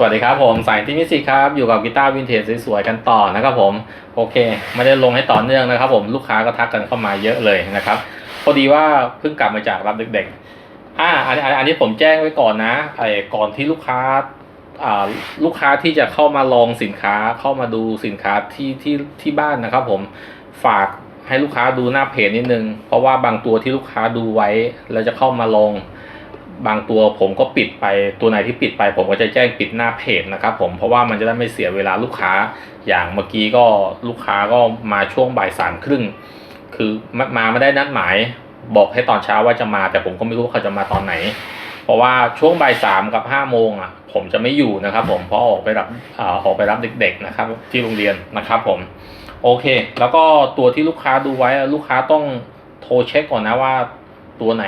สวัสดีครับผมสายที่มิสิครับอยู่กับกีตาร์วินเทจสวยๆกันต่อนะครับผมโอเค ไม่ได้ลงให้ต่อเนื่องนะครับผมลูกค้าก็ทักกันเข้ามาเยอะเลยนะครับพอดีว่าเพิ่งกลับมาจากรับเด็กๆอ่าอันอันอันนี้ผมแจ้งไว้ก่อนนะไอ้ก่อนที่ลูกค้าอ่าลูกค้าที่จะเข้ามาลองสินค้าเข้ามาดูสินค้าที่ที่ที่บ้านนะครับผมฝากให้ลูกค้าดูหน้าเพจนิดนึง เพราะว่าบางตัวที่ลูกค้าดูไว้แล้วจะเข้ามาลอง บางตัวผมก็ปิดไปตัวไหนที่ปิดไป ผมก็จะแจ้งปิดหน้าเพจนะครับผมเพราะว่ามันจะได้ไม่เสียเวลาลูกค้า อย่างเมื่อกี้ก็ลูกค้าก็มาช่วงบ่ายสามครึ่งคือมาไม่ได้นัดหมาย บอกให้ตอนเช้าว่าจะมา แต่ผมก็ไม่รู้ว่าเขาจะมาตอนไหน เพราะว่าช่วงบ่ายสามกับห้าโมงอะ ผมจะไม่อยู่นะครับ ผมเพราะออกไปรับอ่าออกไปรับเด็ก ๆนะครับ ที่โรงเรียนนะครับผมโอเค แล้วก็ตัวที่ลูกค้าดูไว้ลูกค้าต้องโทรเช็คก่อนนะว่า ตัวไหน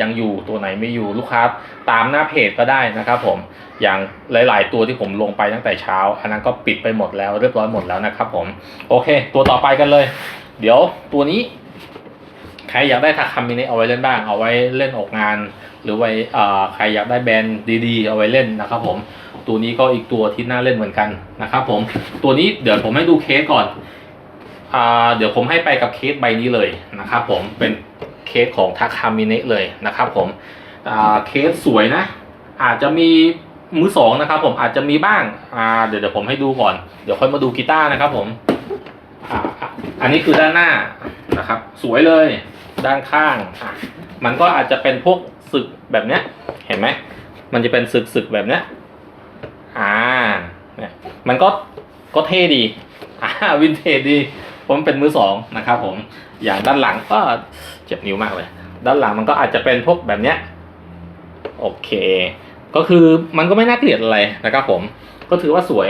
ยังอยู่ตัวไหนไม่อยู่ลูกค้าตามหน้าเพจก็ได้นะครับผมอย่างหลาย ๆ ตัวที่ผมลงไปตั้งแต่เช้า อันนั้นก็ปิดไปหมดแล้วเรียบร้อยหมดแล้วนะครับผมโอเค ตัวต่อไปกันเลย เดี๋ยวตัวนี้ใครอยากได้ทักคำมินิเอาไว้เล่นบ้าง เอาไว้เล่นออกงาน หรือไว้อ่าใครอยากได้แบรนด์ดี ๆ เอาไว้เล่นนะครับผมตัวนี้ก็อีกตัวที่น่าเล่นเหมือนกันนะครับผมตัวนี้เดี๋ยวผมให้ดูเคสก่อนอ่าเดี๋ยวผมให้ไปกับเคสใบนี้เลยนะครับผมเป็น สของทาคามิเนะเลยนะครับผมเคสสวยนะ อาจจะมีมือสองนะครับผมอาจจะมีบ้างเดี๋ยวเดี๋ยวผมให้ดูก่อน เดี๋ยวค่อยมาดูกีตาร์นะครับผมอ,อันนี้คือด้านหน้านะครับ สวยเลยด้านข้าง มันก็อาจจะเป็นพวกสึกแบบเนี้ย เห็นไหม มันจะเป็นสึกสึกแบบเนี้ย อ่า เนี่ย มันก็ก็เท่ดี อ่าวินเทจดีเพราะมันเป็นมือสองนะครับผม อย่างด้านหลังก็ เจ็บนิ้วมากเลย ด้านหลังมันก็อาจจะเป็นพวกแบบเนี้ยโอเค ก็คือมันก็ไม่น่าเกลียดอะไรนะครับผมก็ถือว่าสวย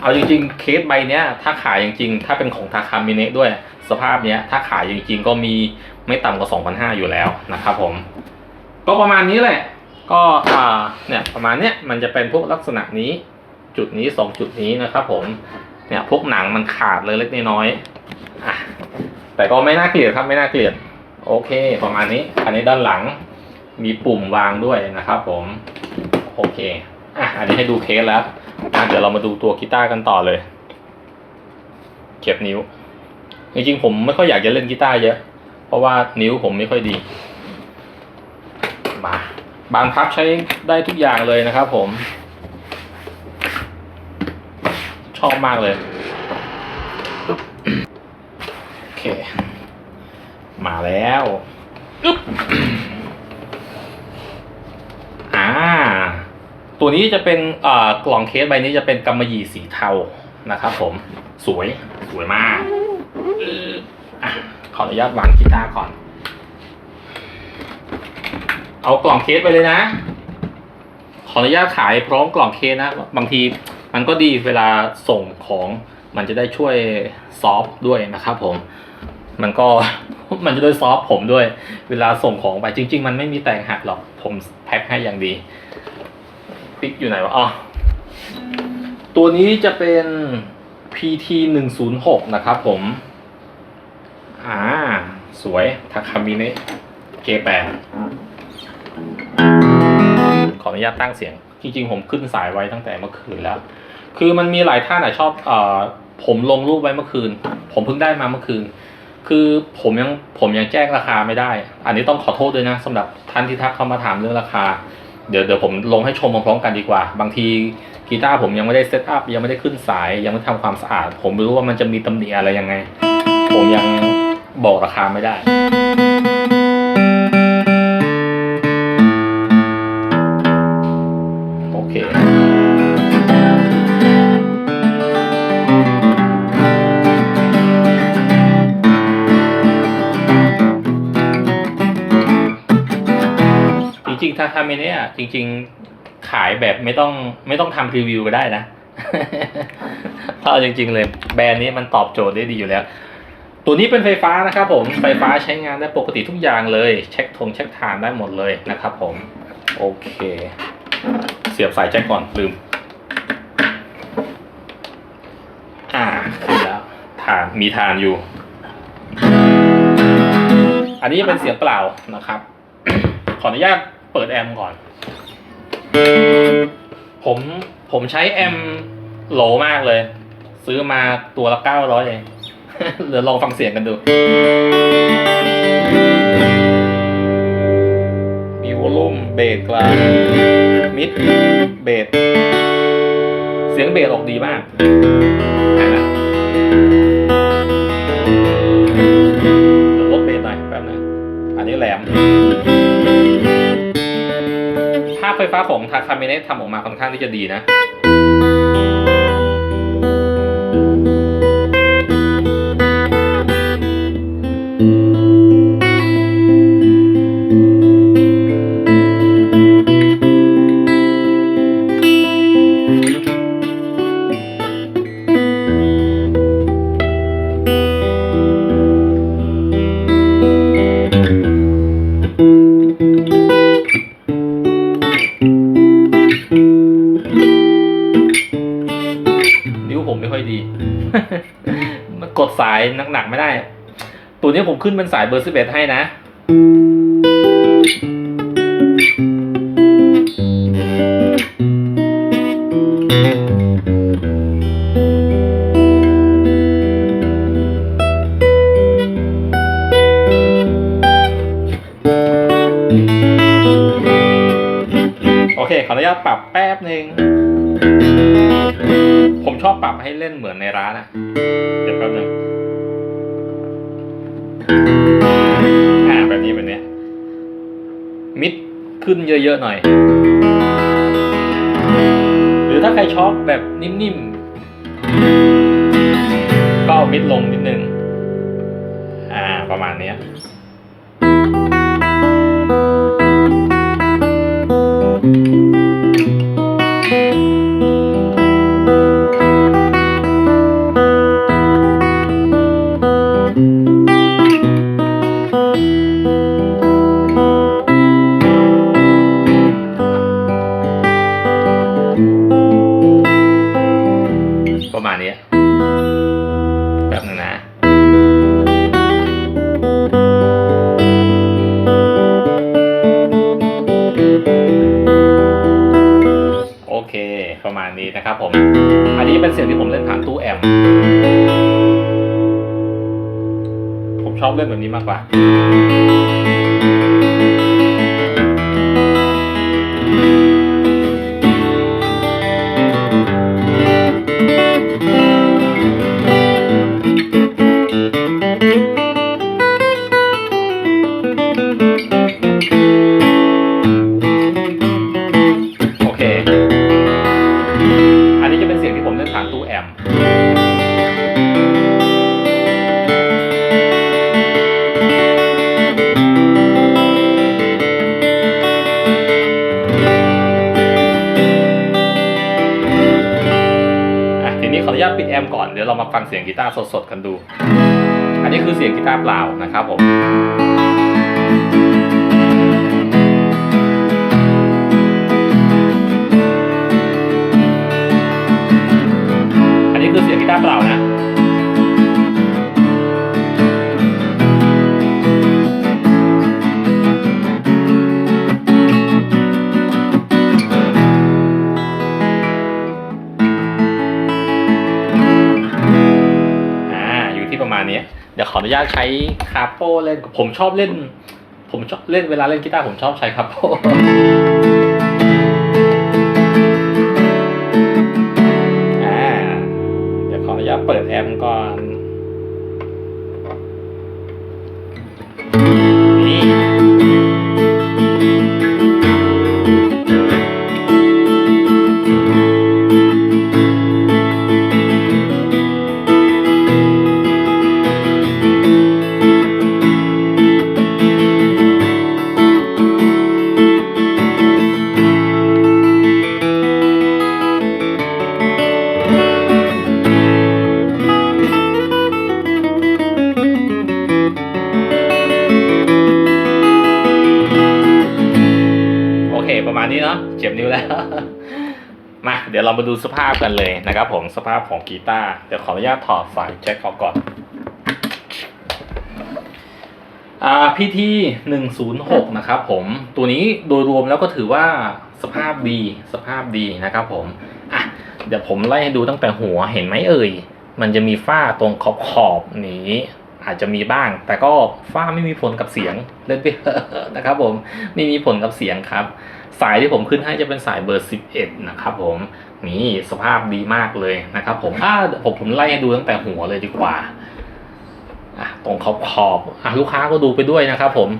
เอาจริงๆ เคสใบเนี้ย ถ้าขายจริงๆ ถ้าเป็นของทาคามิเนะด้วย สภาพเนี้ย ถ้าขายจริงๆ ก็มีไม่ต่ำกว่า2,500 อยู่แล้วนะครับผม ก็ประมาณนี้แหละ ก็อ่าเนี่ยประมาณเนี้ยมันจะเป็นพวกลักษณะนี้ จุดนี้สองจุดนี้นะครับผม เนี่ยพวกหนังมันขาดเลยเล็กน้อยอะแต่ก็ไม่น่าเกลียดครับไม่น่าเกลียด โอเคประมาณนี้ อันนี้ด้านหลังมีปุ่มวางด้วยนะครับผมโอเคอะอันนี้ให้ดูเคสแล้วอะเดี๋ยวเรามาดูตัวกีตาร์กันต่อเลยเก็บนิ้ว จริงๆผมไม่ค่อยอยากจะเล่นกีตาร์เยอะ เพราะว่านิ้วผมไม่ค่อยดีมาบานพับใช้ได้ทุกอย่างเลยนะครับผม ชอบมากเลยโอเค มาแล้วอึ๊บอ่า ตัวนี้จะเป็นอ่ากล่องเคสใบนี้จะเป็นกำมะหยี่สีเทานะครับผม สวย สวยมากอะขออนุญาตวางกีตาร์ก่อน เอากล่องเคสไปเลยนะ ขออนุญาตขายพร้อมกล่องเคสนะ บางทีมันก็ดีเวลาส่งของ มันจะได้ช่วยซอฟด้วยนะครับผม มันก็ มันจะด้วยซอฟผมด้วย เวลาส่งของไปจริง ๆ มันไม่มีแตกหักหรอก ผมแพ็คให้อย่างดีปิกอยู่ไหนวะอ๋อตัวนี้จะเป็น PT 1 0 6นะครับผม อ่า สวยทาคามิเนะเกแปนขออนุญาตตั้งเสียง จริง ๆ ผมขึ้นสายไว้ตั้งแต่เมื่อคืนแล้ว คือมันมีหลายท่านอะชอบเอ่อผมลงรูปไว้เมื่อคืน ผมเพิ่งได้มาเมื่อคืน คือผมยังผมยังแจ้งราคาไม่ได้ อันนี้ต้องขอโทษด้วยนะสำหรับท่านที่ทักเข้ามาถามเรื่องราคา เดี๋ยวเดี๋ยวผมลงให้ชมพร้อมๆกันดีกว่า บางทีกีตาร์ผมยังไม่ได้เซตอัพยังไม่ได้ขึ้นสาย ยังไม่ได้ทำความสะอาด ผมไม่รู้ว่ามันจะมีตำหนิอะไรยังไง ผมยังบอกราคาไม่ได้ เมเนี้ยจริง ๆ ขายแบบไม่ต้องไม่ต้องทำรีวิวก็ได้นะถ้าเอาจริง ๆ เลยแบรนด์นี้มันตอบโจทย์ได้ดีอยู่แล้ว ตัวนี้เป็นไฟฟ้านะครับผม ไฟฟ้าใช้งานได้ปกติทุกอย่างเลย เช็คทงเช็คทานได้หมดเลยนะครับผม โอเค เสียบสายแจ็คก่อนลืม อ่าขึ้นแล้วทานมีทานอยู่ อันนี้จะเป็นเสียงเปล่านะครับ ขออนุญาต เปิดแอมก่อน ผมผมใช้แอมโหลมากเลย ซื้อมาตัวละเก้าร้อยเองเดี๋ยวลองฟังเสียงกันดู มีวอลลุ่มเบสกลาง มิด เบส เสียงเบสออกดีมากนะเดี๋ยวลดเบสหน่อยแป๊บนึงอันนี้แหลม ฟ้าของทาคาเมเนะทำออกมาค่อนข้างที่จะดีนะ สายหนักๆไม่ได้ ตัวนี้ผมขึ้นเป็นสายเบอร์สิบเอ็ดให้นะ มิดขึ้นเยอะๆหน่อย หรือถ้าใครชอบแบบนิ่มๆ ก็เอามิดลงนิดนึง ประมาณนี้นะครับผม อันนี้เป็นเสียงที่ผมเล่นผ่านตู้แอมผมชอบเล่นแบบนี้มากกว่า ฟังเสียงกีตาร์สดๆกันดู อันนี้คือเสียงกีตาร์เปล่านะครับผมอันนี้คือเสียงกีตาร์เปล่านะ ณนี้เดี๋ยวขออนุญาตใช้คาโปเล่นผมชอบเล่น ผมชอบเล่นเวลาเล่นกีตาร์ผมชอบใช้คาโป เคประมาณนี้เนาะเจ็บนิ้วแล้ว มาเดี๋ยวเรามาดูสภาพกันเลยนะครับ ผมสภาพของกีตาร์เดี๋ยวขออนุญาตถอดสายแจ็คเขาก่อนอ่าพีทีหนึ่งศูนย์หกนะครับผมตัวนี้โดยรวมแล้วก็ถือว่าสภาพดีสภาพดีนะครับผมอะเดี๋ยวผมไล่ให้ดูตั้งแต่หัวเห็นไหมเอ่ยมันจะมีฝ้าตรงขอบขอบๆนี้อาจจะมีบ้าง แต่ก็ฝ้าไม่มีผลกับเสียงเล่นไปเถอะนะครับผมไม่มีผลกับเสียงครับ สายที่ผมขึ้นให้จะเป็นสายเบอร์ 11 นะครับผมนี่สภาพดีมากเลยนะครับผมอ่าผมผมไล่ดูตั้งแต่หัวเลยดีกว่าตรงขอบขอบอลูกค้าก็ดูไปด้วยนะครับผม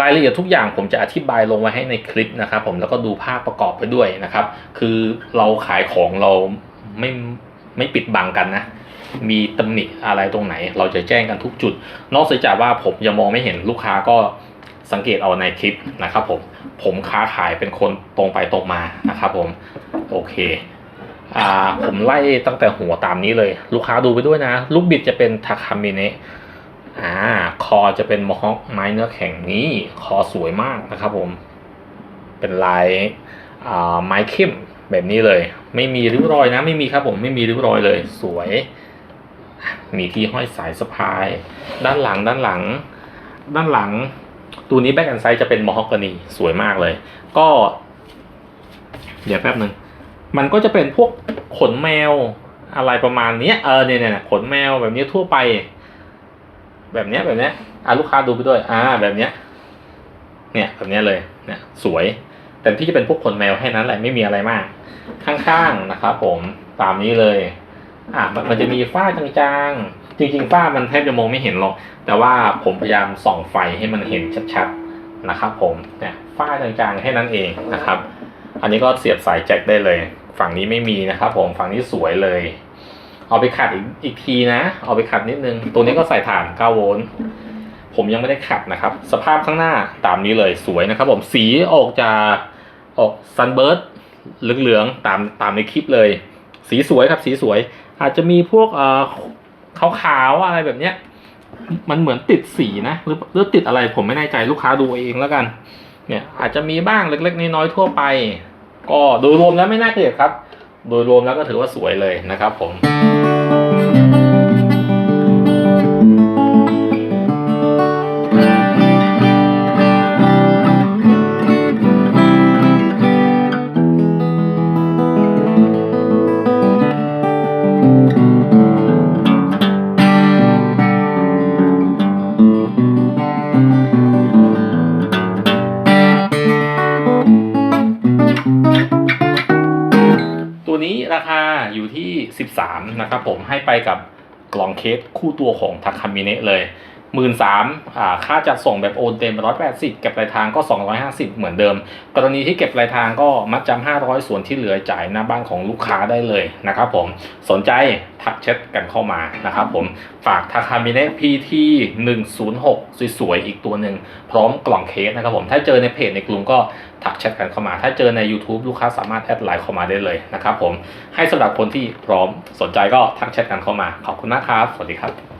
รายละเอียดทุกอย่างผมจะอธิบายลงไว้ให้ในคลิปนะครับผมแล้วก็ดูภาพประกอบไปด้วยนะครับ คือเราขายของเราไม่ไม่ปิดบังกันนะ มีตำหนิอะไรตรงไหน เราจะแจ้งกันทุกจุด นอกจากว่าผมยังมองไม่เห็นลูกค้าก็ สังเกตเอาในคลิปนะครับผมผมค้าขายเป็นคนตรงไปตรงมานะครับผมโอเคอ่าผมไล่ตั้งแต่หัวตามนี้เลย ลูกค้าดูไปด้วยนะ ลูกบิดจะเป็นทาคามิเนะอ่าคอจะเป็นมอฮอคไม้เนื้อแข็งนี้คอสวยมากนะครับผม เป็นลายอ่าไม้เข้มแบบนี้เลย ไม่มีริ้วรอยนะ ไม่มีครับผมไม่มีริ้วรอยเลย สวย มีที่ห้อยสายสะพาย ด้านหลังด้านหลัง ด้านหลัง ตัวนี้แบ็กแอนไซด์จะเป็นมอฮอกกานีสวยมากเลย ก็ เดี๋ยวแป๊บหนึ่งมันก็จะเป็นพวกขนแมวอะไรประมาณนี้เออเนี่ยเนี่ยขนแมวแบบนี้ทั่วไป แบบเนี้ยแบบเนี้ยอะลูกค้าดูไปด้วย อ่า แบบเนี้ย เนี่ยแบบเนี้ยเลยเนี่ยสวย แต่ที่จะเป็นพวกขนแมวแค่นั้นแหละไม่มีอะไรมาก ข้างๆนะครับผมตามนี้เลย อะมันมันจะมีฝ้าจางๆ จริง ๆ ฝ้ามันแทบจะมองไม่เห็นหรอก แต่ว่าผมพยายามส่องไฟให้มันเห็นชัดๆนะครับผมเนี่ยฝ้าจางๆแค่นั้นเองนะครับ อันนี้ก็เสียบสายแจ็คได้เลย ฝั่งนี้ไม่มีนะครับ ผมฝั่งนี้สวยเลย เอาไปขัดอีกอีกทีนะ เอาไปขัดนิดนึง ตัวนี้ก็ใส่ถ่าน9โวลต์ผมยังไม่ได้ขัดนะครับ สภาพข้างหน้าตามนี้เลยสวยนะครับ ผมสีออกจะออกซันเบิร์ดเหลืองๆตามตามในคลิปเลย สีสวยครับสีสวย อาจจะมีพวกเอ่อขาวๆอะไรแบบเนี้ย มันเหมือนติดสีนะหรือหรือติดอะไรผมไม่แน่ใจลูกค้าดูเองแล้วกัน เนี่ยอาจจะมีบ้างเล็ก ๆน้อยๆทั่วไป ก็โดยรวมแล้วไม่น่าเกลียดครับ โดยรวมแล้วก็ถือว่าสวยเลยนะครับผม นะครับผมให้ไปกับกล่องเคสคู่ตัวของทักคามิเนะเลย หมื่นสามค่าจัดส่งแบบโอนเต็ม180เก็บปลายทางก็250เหมือนเดิม กรณีที่เก็บปลายทางก็มัดจำ500ส่วนที่เหลือจ่ายหน้าบ้านของลูกค้าได้เลยนะครับผมสนใจทักแชทกันเข้ามานะครับผมฝากทักคามิเนะ PT 106สวยๆ อีกตัวหนึ่งพร้อมกล่องเคสนะครับผมถ้าเจอในเพจในกลุ่มก็ทักแชทกันเข้ามา ถ้าเจอใน YouTube ลูกค้าสามารถแอดไลน์เข้ามาได้เลยนะครับผมให้สำหรับคนที่พร้อมสนใจก็ทักแชทกันเข้ามา ขอบคุณมากครับ สวัสดีครับ